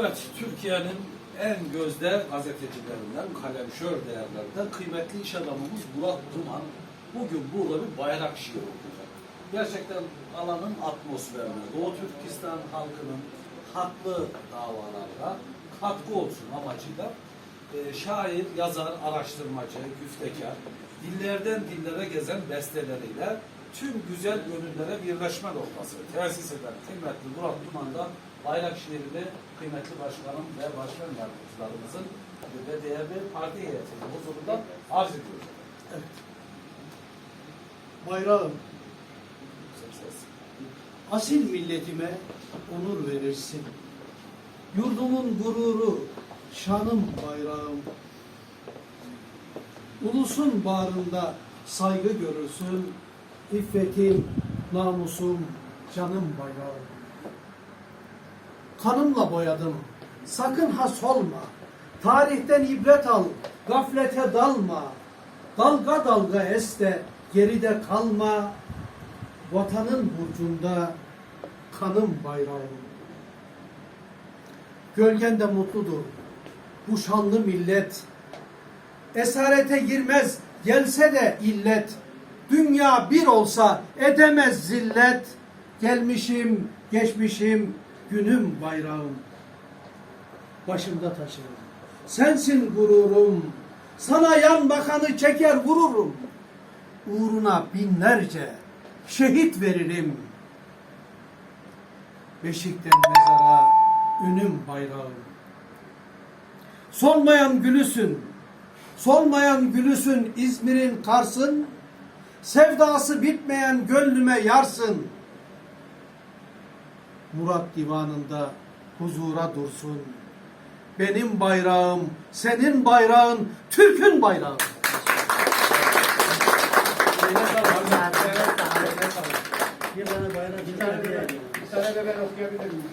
Evet, Türkiye'nin en gözde gazetecilerinden, kalemşör değerlerinden kıymetli iş adamımız Murat Duman bugün burada bir bayrak şiiri okuyacak. Gerçekten alanın atmosferine, Doğu Türkistan halkının haklı davalarına katkı olsun amacıyla e, şair, yazar, araştırmacı, güftekar, dillerden dillere gezen besteleriyle tüm güzel gönüllere birleşme noktası tesis eden kıymetli Murat Duman'dan bayrak şiirini kıymetli başkanım ve başkan yardımcılarımızın ve değerli parti heyetinin huzurunda arz ediyoruz. Bayrağım, Yüksek ses. asil milletime onur verirsin. Yurdumun gururu, şanım bayrağım. Ulusun bağrında saygı görürsün. İffetim, namusum, canım bayrağım. Kanımla boyadım, sakın has olma. Tarihten ibret al, gaflete dalma. Dalga dalga es de geride kalma. Vatanın burcunda kanım bayrağım. Gölgende mutludur bu şanlı millet. Esarete girmez gelse de illet. Dünya bir olsa edemez zillet. Gelmişim, geçmişim, günüm bayrağım. Başımda taşırım. Sensin gururum. Sana yan bakanı çeker vururum. Uğruna binlerce şehit veririm. Beşikten mezara ünüm bayrağım. Solmayan gülüsün, solmayan gülüsün İzmir'in Kars'ın, sevdası bitmeyen gönlüme yarsın. Murat divanında huzura dursun. Benim bayrağım, senin bayrağın, Türk'ün bayrağı. Bir tane bayrak, bir tane Bir tane de ben okuyabilir miyim?